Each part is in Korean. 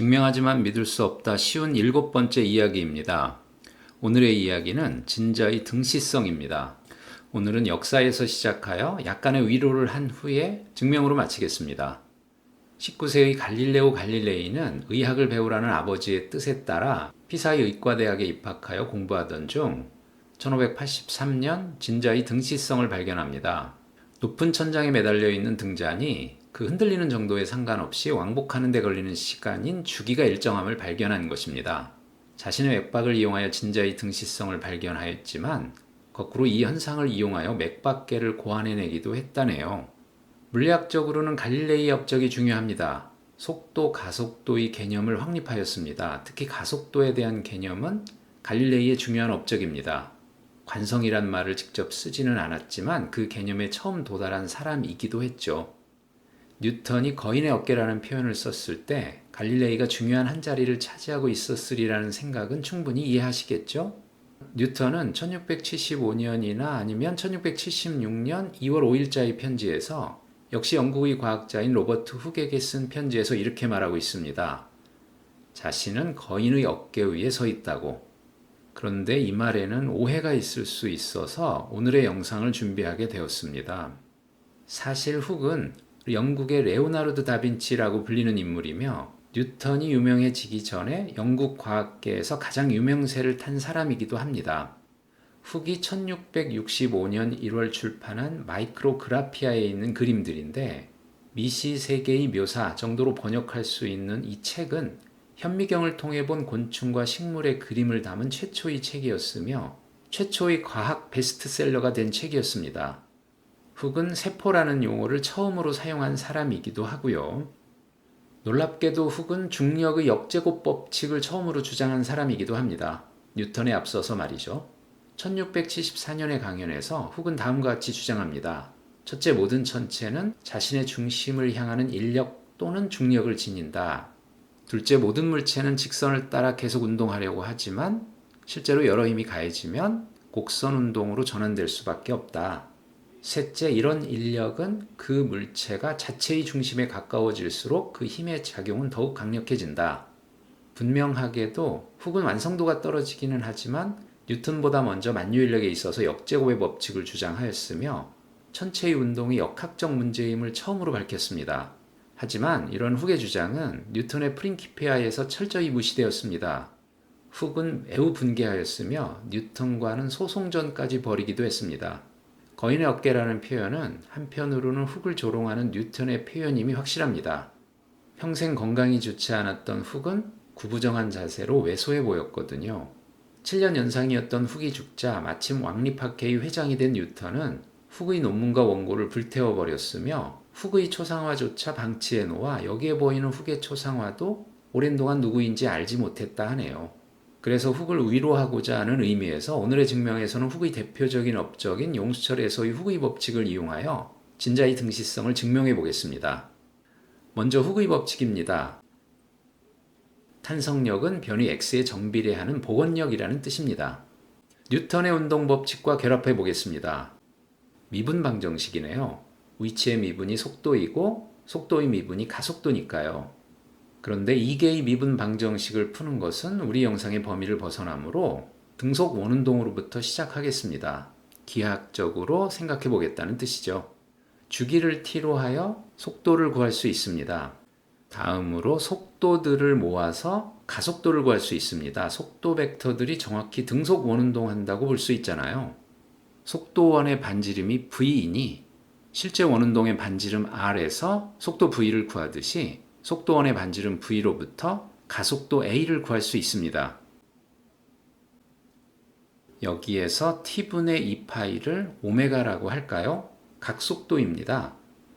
증명하지만 믿을 수 없다 쉬운 일곱 번째 이야기입니다. 오늘의 이야기는 진저의 등시성입니다. 오늘은 역사에서 시작하여 약간의 위로를 한 후에 증명으로 마치겠습니다. 19세의 갈릴레오 갈릴레이는 의학을 배우라는 아버지의 뜻에 따라 피사의 의과대학에 입학하여 공부하던 중 1583년 진자의 등시성을 발견합니다. 높은 천장에 매달려 있는 등잔이 그 흔들리는 정도에 상관없이 왕복하는 데 걸리는 시간인 주기가 일정함을 발견한 것입니다. 자신의 맥박을 이용하여 진자의 등시성을 발견하였지만 거꾸로 이 현상을 이용하여 맥박계를 고안해내기도 했다네요. 물리학적으로는 갈릴레이 업적이 중요합니다. 속도, 가속도의 개념을 확립하였습니다. 특히 가속도에 대한 개념은 갈릴레이의 중요한 업적입니다. 관성이란 말을 직접 쓰지는 않았지만 그 개념에 처음 도달한 사람이기도 했죠. 뉴턴이 거인의 어깨라는 표현을 썼을 때 갈릴레이가 중요한 한 자리를 차지하고 있었으리라는 생각은 충분히 이해하시겠죠? 뉴턴은 1675년이나 아니면 1676년 2월 5일자의 편지에서 역시 영국의 과학자인 로버트 훅에게 쓴 편지에서 이렇게 말하고 있습니다. 자신은 거인의 어깨 위에 서 있다고. 그런데 이 말에는 오해가 있을 수 있어서 오늘의 영상을 준비하게 되었습니다. 사실 훅은 영국의 레오나르도 다빈치라고 불리는 인물이며 뉴턴이 유명해지기 전에 영국 과학계에서 가장 유명세를 탄 사람이기도 합니다. 훅이 1665년 1월 출판한 마이크로그라피아에 있는 그림들인데 미시 세계의 묘사 정도로 번역할 수 있는 이 책은 현미경을 통해 본 곤충과 식물의 그림을 담은 최초의 책이었으며 최초의 과학 베스트셀러가 된 책이었습니다. 훅은 세포라는 용어를 처음으로 사용한 사람이기도 하고요. 놀랍게도 훅은 중력의 역제곱 법칙을 처음으로 주장한 사람이기도 합니다. 뉴턴에 앞서서 말이죠. 1674년의 강연에서 훅은 다음과 같이 주장합니다. 첫째, 모든 천체는 자신의 중심을 향하는 인력 또는 중력을 지닌다. 둘째, 모든 물체는 직선을 따라 계속 운동하려고 하지만 실제로 여러 힘이 가해지면 곡선 운동으로 전환될 수밖에 없다. 셋째, 이런 인력은 그 물체가 자체의 중심에 가까워질수록 그 힘의 작용은 더욱 강력해진다. 분명하게도 훅은 완성도가 떨어지기는 하지만 뉴턴보다 먼저 만유인력에 있어서 역제곱의 법칙을 주장하였으며 천체의 운동이 역학적 문제임을 처음으로 밝혔습니다. 하지만 이런 훅의 주장은 뉴턴의 프린키피아에서 철저히 무시되었습니다. 훅은 매우 분개하였으며 뉴턴과는 소송전까지 벌이기도 했습니다. 거인의 어깨라는 표현은 한편으로는 훅을 조롱하는 뉴턴의 표현임이 확실합니다. 평생 건강이 좋지 않았던 훅은 구부정한 자세로 왜소해 보였거든요. 7년 연상이었던 훅이 죽자 마침 왕립학회의 회장이 된 뉴턴은 훅의 논문과 원고를 불태워 버렸으며 훅의 초상화조차 방치해 놓아 여기에 보이는 훅의 초상화도 오랜 동안 누구인지 알지 못했다 하네요. 그래서 훅을 위로하고자 하는 의미에서 오늘의 증명에서는 훅의 대표적인 업적인 용수철에서의 훅의 법칙을 이용하여 진자의 등시성을 증명해 보겠습니다. 먼저 훅의 법칙입니다. 탄성력은 변위 x에 정비례하는 복원력이라는 뜻입니다. 뉴턴의 운동 법칙과 결합해 보겠습니다. 미분 방정식이네요. 위치의 미분이 속도이고 속도의 미분이 가속도니까요. 그런데 이개의 미분 방정식을 푸는 것은 우리 영상의 범위를 벗어나므로 등속 원운동으로부터 시작하겠습니다. 기하학적으로 생각해 보겠다는 뜻이죠. 주기를 t로 하여 속도를 구할 수 있습니다. 다음으로 속도들을 모아서 가속도를 구할 수 있습니다. 속도 벡터들이 정확히 등속 원운동 한다고 볼 수 있잖아요. 속도원의 반지름이 v이니 실제 원운동의 반지름 r에서 속도 v를 구하듯이 속도원의 반지름 v로부터 가속도 a를 구할 수 있습니다. 여기에서 t분의 2파이를 오메가라고 할까요? 각속도입니다.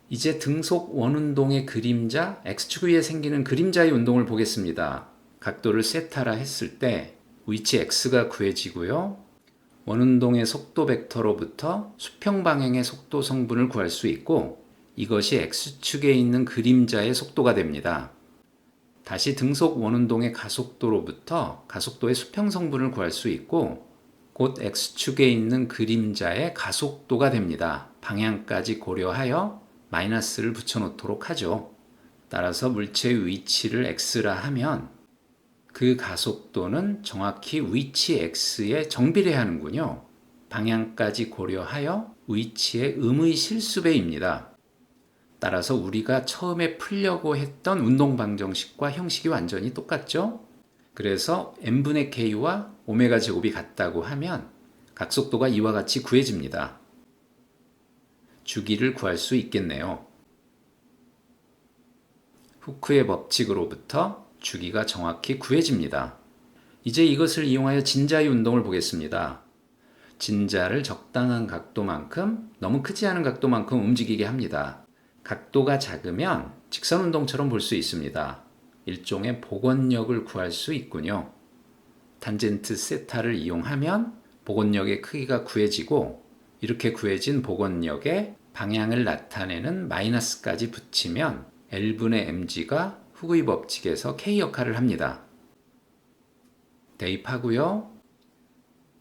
이제 등속 원운동의 그림자 x축 위에 생기는 그림자의 운동을 보겠습니다. 각도를 세타라 했을 때 위치 x가 구해지고요. 원운동의 속도 벡터로부터 수평 방향의 속도 성분을 구할 수 있고 이것이 x축에 있는 그림자의 속도가 됩니다. 다시 등속 원운동의 가속도로부터 가속도의 수평 성분을 구할 수 있고 곧 x축에 있는 그림자의 가속도가 됩니다. 방향까지 고려하여 마이너스를 붙여놓도록 하죠. 따라서 물체의 위치를 x라 하면 그 가속도는 정확히 위치 x에 정비례 하는군요. 방향까지 고려하여 위치의 음의 실수배입니다. 따라서 우리가 처음에 풀려고 했던 운동 방정식과 형식이 완전히 똑같죠? 그래서 n분의 k와 오메가 제곱이 같다고 하면 각속도가 이와 같이 구해집니다. 주기를 구할 수 있겠네요. 후크의 법칙으로부터 주기가 정확히 구해집니다. 이제 이것을 이용하여 진자의 운동을 보겠습니다. 진자를 적당한 각도만큼 너무 크지 않은 각도만큼 움직이게 합니다. 각도가 작으면 직선 운동처럼 볼 수 있습니다. 일종의 복원력을 구할 수 있군요. 탄젠트 세타를 이용하면 복원력의 크기가 구해지고 이렇게 구해진 복원력에 방향을 나타내는 마이너스까지 붙이면 L분의 mg가 후구의 법칙에서 k 역할을 합니다. 대입하고요.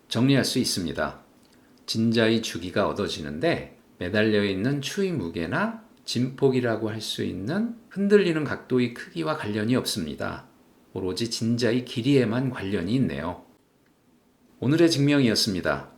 정리할 수 있습니다. 진자의 주기가 얻어지는데 매달려 있는 추의 무게나 진폭이라고 할 수 있는 흔들리는 각도의 크기와 관련이 없습니다. 오로지 진자의 길이에만 관련이 있네요. 오늘의 증명이었습니다.